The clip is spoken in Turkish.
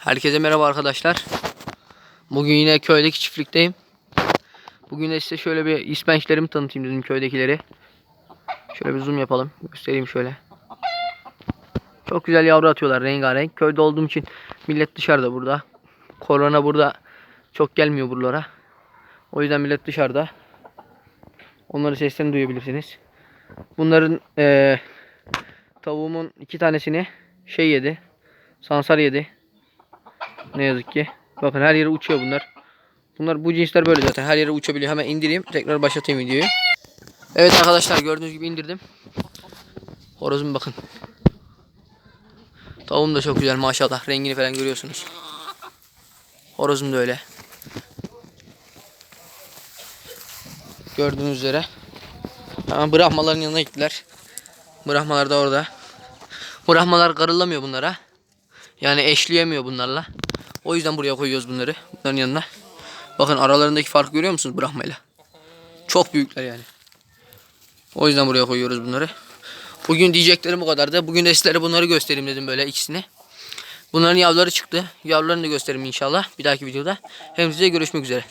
Herkese merhaba arkadaşlar. Bugün yine köydeki çiftlikteyim. Bugün de size şöyle bir ispençlerimi tanıtayım dedim köydekileri. Şöyle bir zoom yapalım. Göstereyim şöyle. Çok güzel yavru atıyorlar rengarenk. Köyde olduğum için millet dışarıda burada. Korona burada çok gelmiyor buralara. O yüzden millet dışarıda. Onların seslerini duyabilirsiniz. Bunların eee tavuğumun iki tanesini şey yedi. Sansar yedi. Ne yazık ki. Bakın her yere uçuyor bunlar. Bunlar bu cinsler böyle zaten. Her yere uçabiliyor. Hemen indireyim. Tekrar başlatayım videoyu. Evet arkadaşlar gördüğünüz gibi indirdim. Horozum bakın. Tavuğum da çok güzel maşallah. Rengini falan görüyorsunuz. Horozum da öyle. Gördüğünüz üzere. Hemen bırakmaların yanına gittiler. Bırakmalar da orada. Bırakmalar karılamıyor bunlara. Yani eşleyemiyor bunlarla. O yüzden buraya koyuyoruz bunları. Bunların yanına. Bakın aralarındaki farkı görüyor musunuz Brahmayla? Çok büyükler yani. O yüzden buraya koyuyoruz bunları. Bugün diyeceklerim bu kadardı. Bugün de sizlere bunları göstereyim dedim böyle ikisini. Bunların yavruları çıktı. Yavrularını da göstereyim inşallah bir dahaki videoda. Hem size görüşmek üzere.